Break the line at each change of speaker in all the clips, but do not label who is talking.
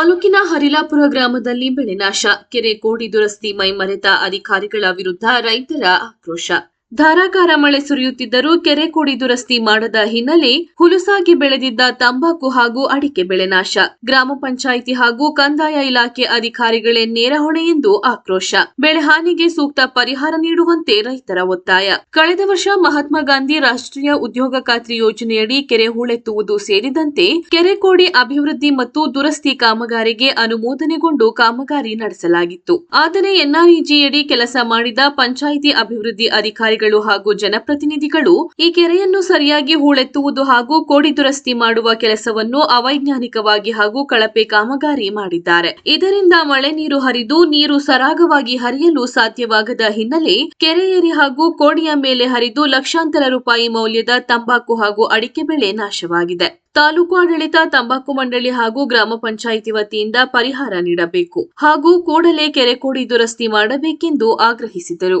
ತಾಲೂಕಿನ ಹರಿಲಾಪುರ ಗ್ರಾಮದಲ್ಲಿ ಬೆಳೆ ನಾಶ. ಕೆರೆ ಕೋಡಿ ದುರಸ್ತಿ ಮೈಮರೆತ ಅಧಿಕಾರಿಗಳ ವಿರುದ್ಧ ರೈತರ ಆಕ್ರೋಶ. ಧಾರಾಕಾರ ಮಳೆ ಸುರಿಯುತ್ತಿದ್ದರೂ ಕೆರೆ ಕೋಡಿ ದುರಸ್ತಿ ಮಾಡದ ಹಿನ್ನೆಲೆ ಹುಲುಸಾಗಿ ಬೆಳೆದಿದ್ದ ತಂಬಾಕು ಹಾಗೂ ಅಡಿಕೆ ಬೆಳೆ ನಾಶ. ಗ್ರಾಮ ಪಂಚಾಯಿತಿ ಹಾಗೂ ಕಂದಾಯ ಇಲಾಖೆ ಅಧಿಕಾರಿಗಳೇ ನೇರ ಹೊಣೆ ಎಂದು ಆಕ್ರೋಶ. ಬೆಳೆ ಹಾನಿಗೆ ಸೂಕ್ತ ಪರಿಹಾರ ನೀಡುವಂತೆ ರೈತರ ಒತ್ತಾಯ. ಕಳೆದ ವರ್ಷ ಮಹಾತ್ಮ ಗಾಂಧಿ ರಾಷ್ಟ್ರೀಯ ಉದ್ಯೋಗ ಖಾತ್ರಿ ಯೋಜನೆಯಡಿ ಕೆರೆ ಹೂಳೆತ್ತುವುದು ಸೇರಿದಂತೆ ಕೆರೆ ಕೋಡಿ ಅಭಿವೃದ್ಧಿ ಮತ್ತು ದುರಸ್ತಿ ಕಾಮಗಾರಿಗೆ ಅನುಮೋದನೆಗೊಂಡು ಕಾಮಗಾರಿ ನಡೆಸಲಾಗಿತ್ತು. ಆದರೆ ಎನ್ಆರ್ಇಜಿಯಡಿ ಕೆಲಸ ಮಾಡಿದ ಪಂಚಾಯಿತಿ ಅಭಿವೃದ್ಧಿ ಅಧಿಕಾರಿಗಳು ಹಾಗೂ ಜನಪ್ರತಿನಿಧಿಗಳು ಈ ಕೆರೆಯನ್ನು ಸರಿಯಾಗಿ ಹೂಳೆತ್ತುವುದು ಹಾಗೂ ಕೋಡಿ ದುರಸ್ತಿ ಮಾಡುವ ಕೆಲಸವನ್ನು ಅವೈಜ್ಞಾನಿಕವಾಗಿ ಹಾಗೂ ಕಳಪೆ ಕಾಮಗಾರಿ ಮಾಡಿದ್ದಾರೆ. ಇದರಿಂದ ಮಳೆ ನೀರು ಹರಿದು ನೀರು ಸರಾಗವಾಗಿ ಹರಿಯಲು ಸಾಧ್ಯವಾಗದ ಹಿನ್ನೆಲೆ ಕೆರೆ ಏರಿ ಹಾಗೂ ಕೋಡಿಯ ಮೇಲೆ ಹರಿದು ಲಕ್ಷಾಂತರ ರೂಪಾಯಿ ಮೌಲ್ಯದ ತಂಬಾಕು ಹಾಗೂ ಅಡಿಕೆ ಬೆಳೆ ನಾಶವಾಗಿದೆ. ತಾಲೂಕು ಆಡಳಿತ, ತಂಬಾಕು ಮಂಡಳಿ ಹಾಗೂ ಗ್ರಾಮ ಪಂಚಾಯಿತಿ ವತಿಯಿಂದ ಪರಿಹಾರ ನೀಡಬೇಕು ಹಾಗೂ ಕೂಡಲೇ ಕೆರೆ ಕೋಡಿ ದುರಸ್ತಿ ಮಾಡಬೇಕೆಂದು ಆಗ್ರಹಿಸಿದರು.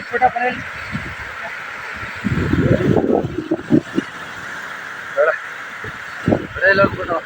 छोटा पड़े छोटा लोग बनाओ